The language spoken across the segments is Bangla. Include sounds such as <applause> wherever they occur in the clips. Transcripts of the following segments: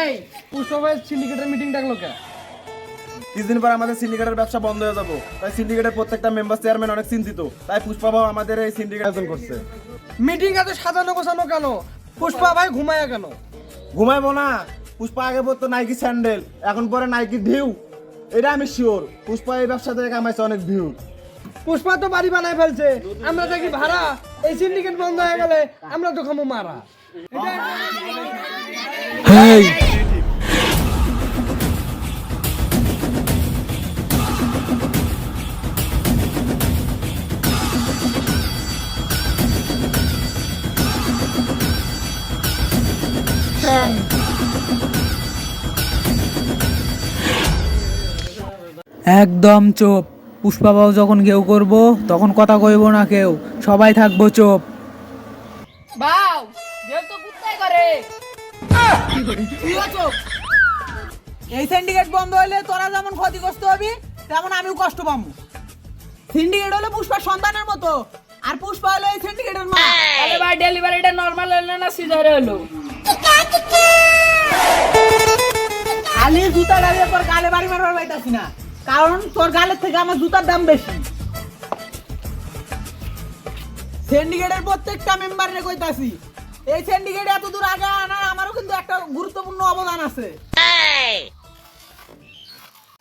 এই পুষ্পভাই সিন্ডিকেটের মিটিং ডাকলো কে? কিছুদিন পর আমাদের সিন্ডিকেটের ব্যবসা বন্ধ হয়ে যাব। তাই সিন্ডিকেটের প্রত্যেকটা মেম্বার চেয়ারম্যান অনেক চিন্তিত। তাই পুষ্পাভাও আমাদের এই সিন্ডিকেট আয়োজন করছে। মিটিং এত সাজানো গোছানো কেন? পুষ্পা ভাই ঘুমায় কেন? ঘুমাইবো না। পুষ্পা আগে পড়তো নাইকি স্যান্ডেল এখন পরে নাইকি ঢিউ। এটা আমি শিওর পুষ্পা এই ব্যবসা থেকে কামাইছে অনেক ভিউ পুষ্পা তো বাড়ি বানায় ফেলছে। আমরা থাকি ভাড়া এই সিন্ডিকেট বন্ধ হয়ে গেলে আমরা তো খামো মারা। একদম চোপ। পুষ্পাবাবু যখন কেউ করব তখন কথা কইব না কেউ। সবাই থাকব চোপ। বাউ দেব তো কুত্তাই করে। <laughs> এই সিন্ডিকেট বন্ধ হইলে তোরা যেমন ক্ষতিগ্রস্ত হবি তেমন আমিও কষ্ট পাবো। সিন্ডিকেট হলো পুষ্পার সন্তানের মতো আর পুষ্পা হলো এই সিন্ডিকেটের মা ভাই ডেলিভারিটা নরমাল হলো না সিজারে হলো খালি জুতা লাগিয়ে তোর গালে বাড়ি মারবার পাইতাছি না কারণ তোর গালের থেকে আমার জুতার দাম বেশি। সিন্ডিকেটের প্রত্যেকটা মেম্বারে কইতাছি এই সিন্ডিকেট এত দূর আগে আনার আমারও কিন্তু একটা গুরুত্বপূর্ণ অবদান আছে।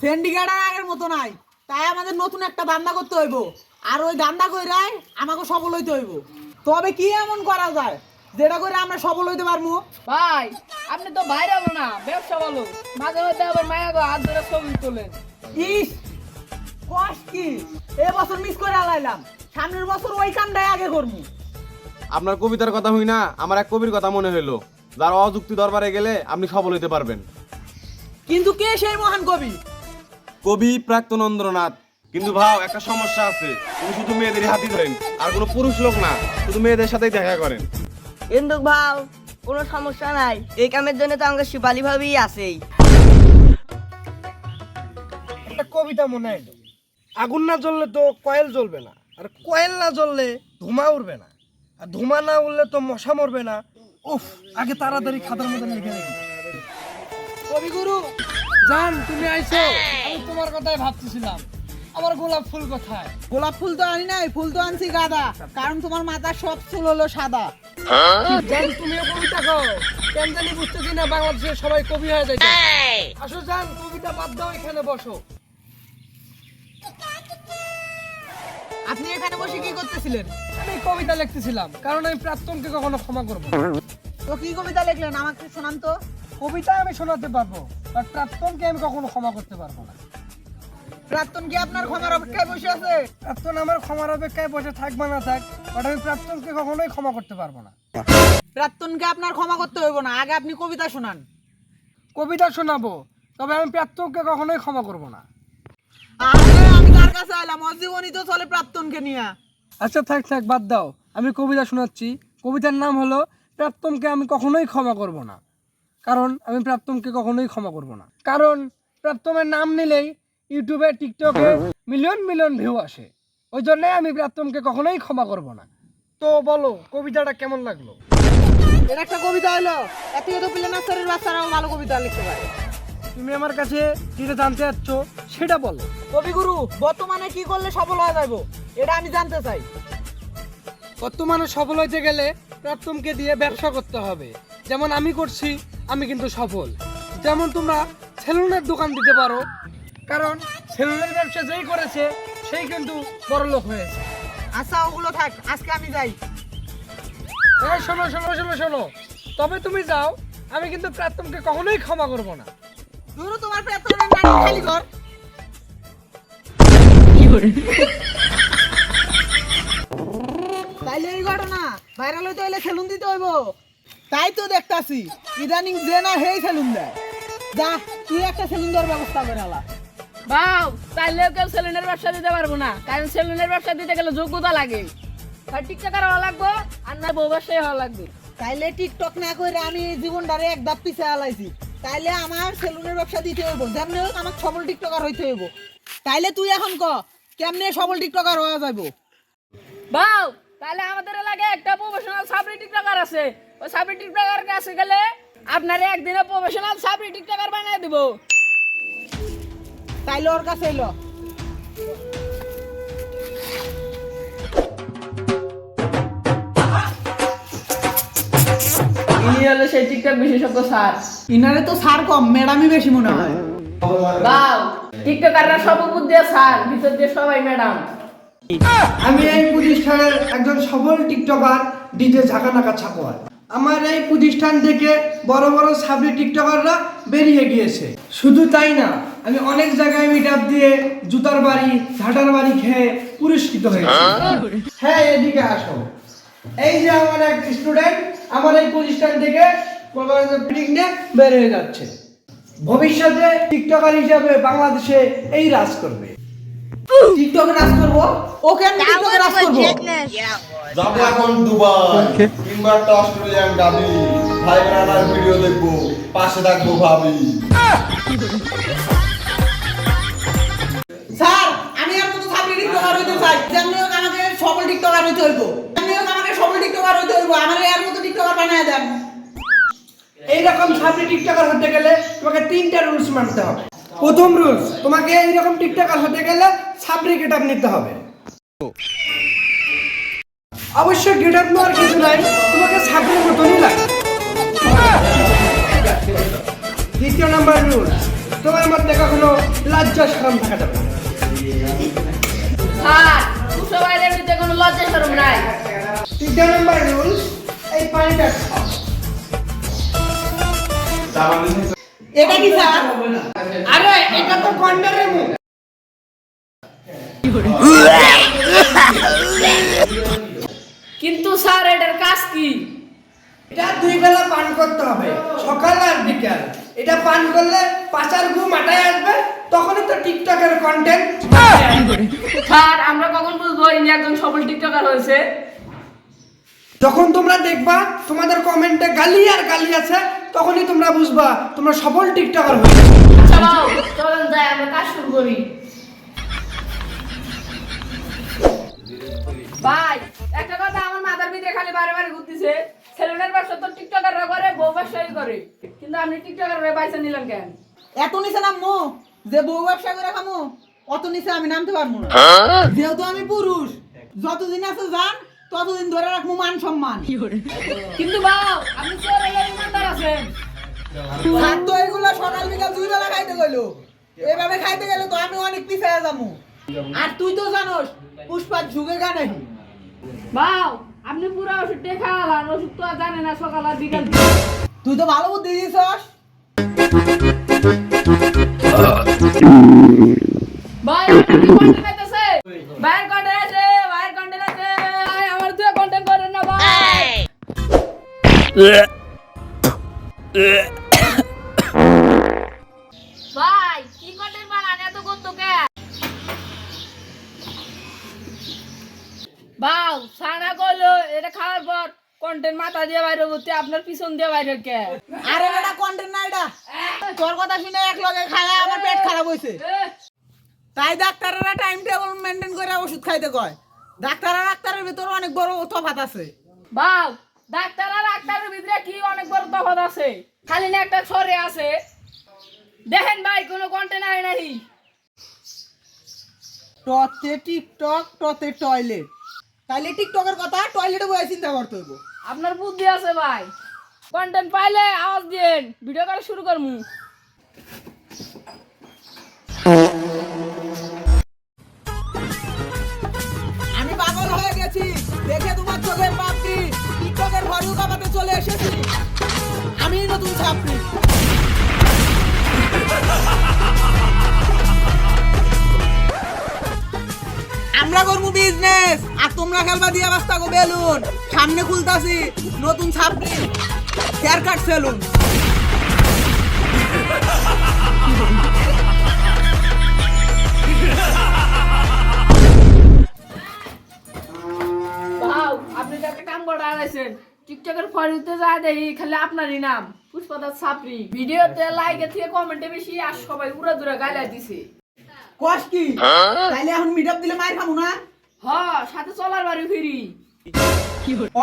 সিন্ডিকেট আর আগের মতো নাই। তাই আমাদের নতুন একটা ধান্দা করতে হইব। আর ওই ধান্দা কইরাই আমাকে সফল হইতে হইব। তবে কি এমন করা যায়? যেটা করে আমরা সফল হইতে পারব? ভাই আপনি তো বাইরে হলো না ব্যবসা বলো মাঝে মধ্যে আবার মায়া গো হাত ধরে ছবি তোলেন। ইস কষ্ট কি? এ বছর মিস করে আলাইলাম। সামনের বছর ওই কামটাই আগে করব। আপনার কবিতার কথা হই না আমার এক কবির কথা মনে হইল। যার অযুক্তি দরবারে গেলে আপনি সফল হইতে পারবেন। কিন্তু কে সেই মহান কবি? কবি প্রাক্তনন্দ্রনাথ কিন্তু ভাও একটা সমস্যা আছে। উনি শুধু মেয়েদের হাতি ধরেন আর কোনো পুরুষ লোক না শুধু মেয়েদের সাথেই দেখা করেন। কিন্তু ভাও কোনো সমস্যা নাই। এই কামের জন্য তো আমাকে শিপালি ভাবেই আছেই। একটা কবিতা মনে এলো আগুন না জ্বললে তো কয়েল জ্বলবে না আর কয়েল না জ্বললে ধোঁয়া উঠবে না। আর ধোঁয়া না উঠলে তো মশা মরবে না। উফ আগে তাড়াতাড়ি খাতার মধ্যে লিখে রাখি কবিগুরু জান তুমি আইছো। আমি তোমার কথাই ভাবতেছিলাম। আমার গোলাপ ফুল কোথায়? গোলাপ ফুল তো আনি নাই ফুল তো আনছি গাদা। কারণ তোমার মাথার সব চুল হলো সাদা। জান তুমিও কবিতা কও কেন জানি বুঝতেছি না বাংলাদেশে সবাই কবি হয়ে যাইতে আসো জান কবিতা বাদ দাও এখানে বসো। আপনি এখানে বসে কি করতেছিলেন? আমি কবিতা লিখতেছিলাম, কারণ আমি প্রাক্তনকে কখনো ক্ষমা। তো কি কবিতা লিখলেন? আমাকে শোনান তো। কবিতা আমি শোনাতে পারব প্রাক্তনকে আমি কখনো ক্ষমা করতে পারব না। প্রাক্তন কি আপনার ক্ষমার অপেক্ষায় বসে আছে? প্রাক্তন আমার ক্ষমার অপেক্ষায় বসে থাক বা না থাক বাট আমি প্রাক্তনকে কখনোই ক্ষমা করতে পারব না। প্রাক্তনকে আপনার ক্ষমা করতে হইব না। আগে আপনি কবিতা শোনান। কবিতা শোনাবো, তবে আমি প্রাক্তনকে কখনোই ক্ষমা করব না। আরে আমি কার কাছে আইলাম? অজীবনই তো চলে প্রাক্তনকে নিয়ে। আচ্ছা থাক থাক বাদ দাও। আমি কবিতা শোনাচ্ছি। কবিতার নাম হলো প্রাক্তনকে আমি কখনোই ক্ষমা করব না। কারণ আমি প্রাক্তনকে কখনোই ক্ষমা করব না। কারণ প্রাক্তমের নাম নিলেই ইউটিউবে টিকটকে মিলিয়ন মিলিয়ন ভিউ আসে। ওই জন্যই আমি প্রাক্তনকে কখনোই ক্ষমা করব না। তো বলো কবিতাটা কেমন লাগল? এর একটা কবিতা হলো এত তো পিলে বাচ্চারাও ভালো কবিতা লিখতে পারে। তুমি আমার কাছে যেটা জানতে চাচ্ছ সেটা বলো। কবিগুরু বর্তমানে কি করলে সফল হয়ে যাব এটা আমি জানতে চাই। বর্তমানে সফল হইতে গেলে প্রাক্তমকে দিয়ে ব্যবসা করতে হবে। যেমন আমি করছি আমি কিন্তু সফল। যেমন তোমরা সেলুনের দোকান দিতে পারো কারণ সেলুনের ব্যবসা যেই করেছে সেই কিন্তু বড় লোক হয়েছে। আচ্ছা ওগুলো থাক আজকে আমি যাই। এই শোনো শোনো শোনো শোনো। তবে তুমি যাও আমি কিন্তু প্রাক্তমকে কখনোই ক্ষমা করব না। ধরো তোমার নাম খালি কর তাইলে এই ঘটনা ভাইরাল হইতে হইলে সেলুন দিতে হইব। তাই তো দেখতাছি ইদানিং যে না হেই সেলুন দেয়। যা তুই একটা সেলুন দেওয়ার ব্যবস্থা করে আলা। বাউ চাইলেও কেউ সেলুনের ব্যবসা দিতে পারব না কারণ সেলুনের ব্যবসা দিতে গেলে যোগ্যতা লাগে। আর টিকটকার হওয়া লাগবে আর না বউ ব্যবসায়ী হওয়া লাগবে। তাইলে টিকটক না করে আমি এই জীবনটারে এক ধাপ পিছিয়ে আলাইছি তাইলে আমার সেলুনের ব্যবসা দিতে হইব। যেমনি হোক আমার সবল টিকটকার হইতে হইব। তাইলে তুই এখন ক কেমনে সবল টিকটকার হওয়া যাইব? বাউ তাহলে আমাদের এলাকায় একটা প্রফেশনাল সাবরি টিকটকার আছে। ওই সাবরি টিকটকার কাছে গেলে আপনার একদিনে প্রফেশনাল সাবরি টিকটকার বানিয়ে দিব। তাইলে ওর কাছে এলো ইনি হলো সেই টিকটক বিশেষজ্ঞ স্যার। ইনারে তো সার কম, ম্যাডামই বেশি মনে হয়। টিকটকাররা সব দিয়ে স্যার, ভিতর দিয়ে সবাই ম্যাডাম। আমি এই প্রতিষ্ঠানের একজন সফল টিকটকার ডিজে ঝাঁকানাকা আমার এই প্রতিষ্ঠান থেকে বড় বড় সাবরি টিকটকাররা বেরিয়ে গিয়েছে। শুধু তাই না, আমি অনেক জায়গায় মিট দিয়ে জুতার বাড়ি, ঝাঁটার বাড়ি খেয়ে পুরস্কৃত হয়েছি। হ্যাঁ এদিকে আসো। এই যে আমার এক স্টুডেন্ট আমার এই প্রতিষ্ঠান থেকে বের হয়ে যাচ্ছে। ভবিষ্যতে টিকটকার হিসাবে বাংলাদেশে এই রাজ করবে। টিকটকে রাজ করব? ওকে আমি টিকটকে রাজ করব? যাব এখন দুবাই। কিংবা একটা অস্ট্রেলিয়ান গাবি ভাই বোনার ভিডিও দেখব। পাশে থাকব ভাবি। স্যার আমি আর মতো সাবরি টিকটকার হইতে চাই? যেমনি আমাকে সফল টিকটকার হইতে হইব যেমনি হোক আমাকে সফল টিকটকার হইতে হইব, আমার এর মতো টিকটকার বানায় দেন। এইরকম সামনে টিকটকার হতে গেলে তোমাকে তিনটা রুলস মানতে হবে। প্রথম রুলস, তোমাকে এইরকম টিকটকার হতে গেলে সাবরি গেটআপ নিতে হবে। অবশ্য গেটআপ নেওয়ার কিছু নাই, তোমাকে সাবরির মতনই লাগে। দ্বিতীয় নাম্বার রুল তোমার মধ্যে কখনো লজ্জা শরম থাকা যাবে না। স্যার সবাই কোনো লজ্জা শরম নাই। তৃতীয় নাম্বার রুল এই পানিটা। এটা কি স্যার? আরে এটা তো কন্ডারের মুখ। কিন্তু স্যার এটার কাজ কি? এটা দুই বেলা পান করতে হবে সকাল আর বিকাল। এটা পান করলে পাচার ঘুম আটায় আসবে তখনই তো টিকটকের কন্টেন্ট স্যার আমরা কখন বুঝব ইনি একজন সফল টিকটকার হয়েছে? যখন তোমরা দেখবা তোমাদের কমেন্টে গালি আর গালি আছে তখনই তোমরা বুঝবা তোমরা সফল টিকটকার হয়ে আচ্ছা বাউ যাই আমরা কাজ শুরু করি। ভাই একটা কথা আমার মাথার ভিতরে খালি বারে বারে ঘুরতেছে। ব্যবসা তো টিকটকাররা করে বউ ব্যবসায়ী করে। কিন্তু হয়ে নিলেন কেন? এত নিচে নামবো যে বউ ব্যবসা করে খামো অত নিচে আমি নামতে পারব না। যেহেতু আমি পুরুষ যতদিন আছে যান ততদিন ধরে রাখব মান সম্মান। কিন্তু বাউ আপনি চোর হলে ইমানদার আছেন। আর তো এগুলো সকাল বিকাল দুই বেলা খাইতে গেলো এভাবে খাইতে গেলে তো আমি অনেক পিছিয়ে যাব। আর তুই তো জানোস পুষ্পার যুগে গানে। বাউ আপনি পুরো ওষুধ দিয়ে খাওয়ালান ওষুধ তো আর জানে না সকাল আর বিকাল তুই তো ভালো বুদ্ধি দিয়েছস ভাই আপনার কি কন্টেন্ট আইতেছে ভাইয়ের কন্টেন্ট আছে? ভাই কি কন্টেন্ট বানান এত কে বাউ সানা কইলো এটা খাওয়ার পর কন্টেন্ট মাথা দিয়ে বাইরে ভর্তি আপনার পিছন দিয়ে বাইরে কে? আরে এটা কন্টেন্ট না এটা। তোর কথা শুনে এক লগে খায় আমার পেট খারাপ হয়েছে। তাই ডাক্তাররা টাইম টেবিল মেনটেন করে ওষুধ খাইতে কয়। ডাক্তার আর ডাক্তারের ভিতরে অনেক বড় তফাৎ আছে। বাউ ডাক্তার আর ডাক্তারের ভিতরে কি অনেক বড় তফাৎ আছে? খালি না একটা সরে আছে। দেখেন ভাই কোনো কন্টেন্ট আয় নাই। টতে টিকটক টতে টয়লেট। তাইলে টিকটকের কথা টয়লেটে বসে চিন্তা করতে হইব। আপনার বুদ্ধি আছে ভাই। কন্টেন্ট পাইলে আওয়াজ দিন ভিডিও করা শুরু করমু। আমি পাগল হয়ে গেছি। দেখে আমরা করব বিজনেস আর তোমরা খেলবা দিয়া বেলুন। সামনে খুলতাছি, নতুন হেয়ার কাট সেলুন আপনি একটা কাম টিকটকের যায় দেখি, খালি আপনারই নাম। পুষ্পদার ছাপরি ভিডিওতে লাইকে থেকে কমেন্টে বেশি আর সবাই উড়া দুরা গাইলা দিছে। কস কি? তাইলে এখন মিট দিলে মায়ের খাব না? হ সাথে চলার বাড়ি ফিরি।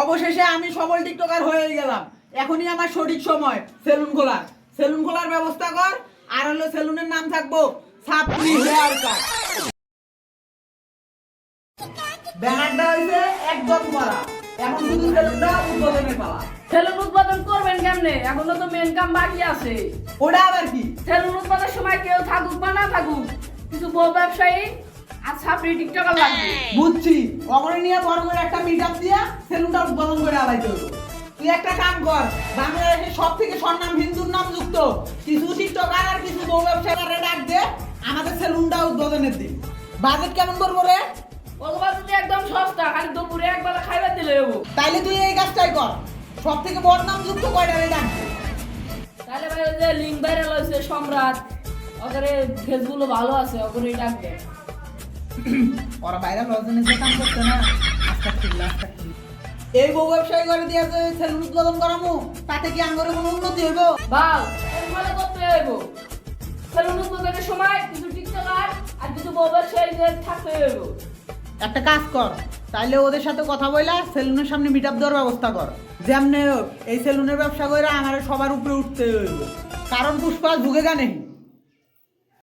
অবশেষে আমি সবল টিকটকার হয়ে গেলাম। এখনই আমার সঠিক সময়। সেলুন খোলার। সেলুন খোলার ব্যবস্থা কর। আর হলো সেলুনের নাম থাকব সাপনি হেয়ার কাট। ব্যানারটা হইছে একদম করা। এখন শুধু সেলুনটা উদ্বোধনের পালা। সেলুন উৎপাদন করবেন কেমনে? এখনও তো মেন কাম বাকি আছে। ওটা আবার কি? সেলুন উৎপাদনের সময় কেউ থাকুক বা না থাকুক কিছু বউ ব্যবসায়ী আর ছাপড়ি টিকটকার লাগবে। বুঝছি। অগরে নিয়ে বড় করে একটা মিট দিয়া সেলুনটা উদ্বোধন করে আলাইতে হলো তুই একটা কাম কর বাংলাদেশের সব থেকে স্বর্ণাম হিন্দুর নাম যুক্ত কিছু টিকটকার আর কিছু বউ ব্যবসায়ীরা ডাক দে আমাদের সেলুনটা উদ্বোধনের দিন বাজেট কেমন করব রে? একদম সস্তা খালি দুপুরে একবেলা খাইবার দিলে হব তাইলে তুই এই কাজটাই কর। সব থেকে বড় নাম যুক্ত কয়টারে ডাক দে। তাহলে ভাই ওই যে লিঙ্ক ভাইরাল হয়েছে সম্রাট। ওখানে ফেসবুকও ভালো আছে ওখানে ডাকবে ওরা বাইরে লজনে যে কাম করছে না আস্তে আস্তে আস্তে এই বউ ব্যবসায়ী করে দিয়ে যে সেলুন উদ্বোধন করামু তাতে কি আঙ্গরে কোনো উন্নতি হইব? বাল এর করতে হইব। সেলুন উদ্বোধনের সময় কিছু টিকটকার আর কিছু বউ ব্যবসায়ীদের থাকতে হইব। একটা কাজ কর তাইলে ওদের সাথে কথা বইলা সেলুনের সামনে মিট আপ দেওয়ার ব্যবস্থা কর। যেমনে এই সেলুনের ব্যবসা করে আমার সবার উপরে উঠতে হইব। কারণ পুষ্পা ঢুকে জানে